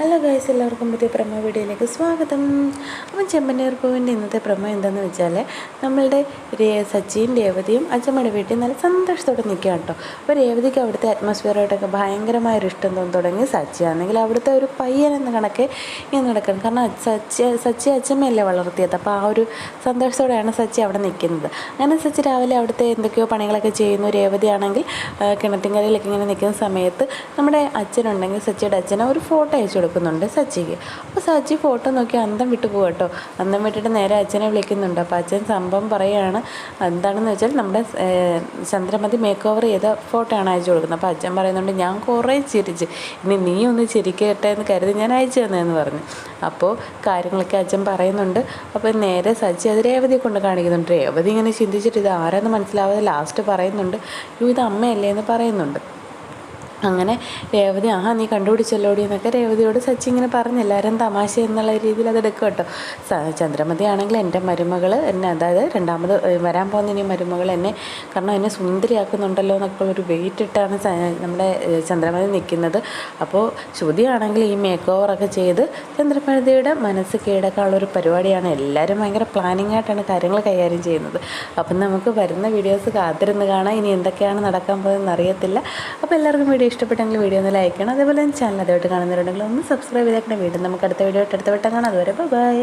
Hello guys എല്ലാവർക്കും പുതിയ പ്രമ വീഡിയോയിലേക്ക് സ്വാഗതം. അപ്പം ചെമ്പന്നീർ പൂവിന്റെ ഇന്നത്തെ പ്രമ എന്താണെന്ന് വെച്ചാൽ നമ്മളുടെ സച്ചിയും രേവതിയും അച്ഛമ്മയുടെ വീട്ടിൽ നല്ല സന്തോഷത്തോടെ നിൽക്കുക കേട്ടോ അപ്പോൾ രേവതിക്ക് അവിടുത്തെ അറ്റ്മോസ്ഫിയറായിട്ടൊക്കെ ഭയങ്കരമായൊരു ഇഷ്ടം തോന്നി. തുടങ്ങി സച്ചി ആണെങ്കിൽ അവിടുത്തെ ഒരു പയ്യൻ എന്ന കണക്കെ ഇങ്ങനെ നടക്കണം കാരണം സച്ചി സച്ചി അച്ഛമ്മയല്ലേ വളർത്തിയത്. അപ്പോൾ ആ ഒരു സന്തോഷത്തോടെയാണ് സച്ചി അവിടെ നിൽക്കുന്നത്. അങ്ങനെ സച്ചി രാവിലെ അവിടുത്തെ എന്തൊക്കെയോ പണികളൊക്കെ ചെയ്യുന്നു. രേവതിയാണെങ്കിൽ കിണറ്റിങ്കരയിലൊക്കെ ഇങ്ങനെ നിൽക്കുന്ന സമയത്ത് നമ്മുടെ അച്ഛനുണ്ടെങ്കിൽ സച്ചിയുടെ അച്ഛനെ ഒരു ഫോട്ടോ അയച്ചു കൊടുക്കുന്നുണ്ട് സച്ചിക്ക്. അപ്പോൾ സച്ചി ഫോട്ടോ നോക്കി അന്തം വിട്ടു പോകും കേട്ടോ അന്തം വിട്ടിട്ട് നേരെ അച്ഛനെ വിളിക്കുന്നുണ്ട്. അപ്പോൾ അച്ഛൻ സംഭവം പറയുകയാണ് എന്താണെന്ന് വെച്ചാൽ നമ്മുടെ ചന്ദ്രമതി മേക്ക് ഓവർ ചെയ്ത ഫോട്ടോ ആണ് അയച്ചു കൊടുക്കുന്നത്. അപ്പോൾ അച്ഛൻ പറയുന്നുണ്ട് ഞാൻ കുറേ ചിരിച്ച്. ഇനി നീ ഒന്ന് ചിരിക്കട്ടെ എന്ന് കരുതി ഞാൻ അയച്ചു തന്നതെന്ന് പറഞ്ഞു. അപ്പോൾ കാര്യങ്ങളൊക്കെ അച്ഛൻ പറയുന്നുണ്ട്. അപ്പോൾ നേരെ സച്ചി അത് രേവതിയെ കൊണ്ട് കാണിക്കുന്നുണ്ട്. രേവതി ഇങ്ങനെ ചിന്തിച്ചിട്ട് ഇത് ആരാന്ന് മനസ്സിലാവാതെ ലാസ്റ്റ് പറയുന്നുണ്ട്. ഇത് അമ്മയല്ലേ? എന്ന് പറയുന്നുണ്ട്. അങ്ങനെ രേവതി ആഹാ നീ കണ്ടുപിടിച്ചല്ലോടി എന്നൊക്കെ രേവതിയോട് സച്ചി ഇങ്ങനെ പറഞ്ഞു എല്ലാവരും തമാശ എന്നുള്ള രീതിയിൽ അത് എടുക്കും കേട്ടോ. ചന്ദ്രമതി ആണെങ്കിൽ എന്റെ മരുമകൾ എന്നെ അതായത് രണ്ടാമത് വരാൻ പോകുന്ന ഇനി മരുമകൾ എന്നെ കാരണം എന്നെ സുന്ദരിയാക്കുന്നുണ്ടല്ലോ എന്നൊക്കെ ഒരു വെയിറ്റ് ഇട്ടാണ് നമ്മുടെ ചന്ദ്രമതി നിൽക്കുന്നത്. അപ്പോൾ ശ്രുതിയാണെങ്കിൽ ഈ മേക്ക് ഓവറൊക്കെ ചെയ്ത് ചന്ദ്രമതിയുടെ മനസ്സ് കേടക്കാനുള്ള ഒരു പരിപാടിയാണ്. എല്ലാവരും ഭയങ്കര പ്ലാനിങ് ആയിട്ടാണ് കാര്യങ്ങൾ കൈകാര്യം ചെയ്യുന്നത്. അപ്പം നമുക്ക് വരുന്ന വീഡിയോസ് കാത്തിരുന്ന് കാണാം. ഇനി എന്തൊക്കെയാണ് നടക്കാൻ പോകുന്നതെന്ന് അറിയത്തില്ല. അപ്പോൾ എല്ലാവർക്കും വീഡിയോ ഇഷ്ടപ്പെട്ടെങ്കിൽ വീഡിയോ ഒന്ന് ലൈക്ക് ചെയ്യണം. അതേപോലെ ചാനൽ അതുമായിട്ട് കാണുന്നവരുണ്ടെങ്കിൽ ഒന്ന് സബ്സ്ക്രൈബ് ചെയ്തേക്കണം. വീണ്ടും നമുക്ക് അടുത്ത വീഡിയോ ആയിട്ട് അടുത്ത വട്ടം കാണാം. അതുവരെ ബൈ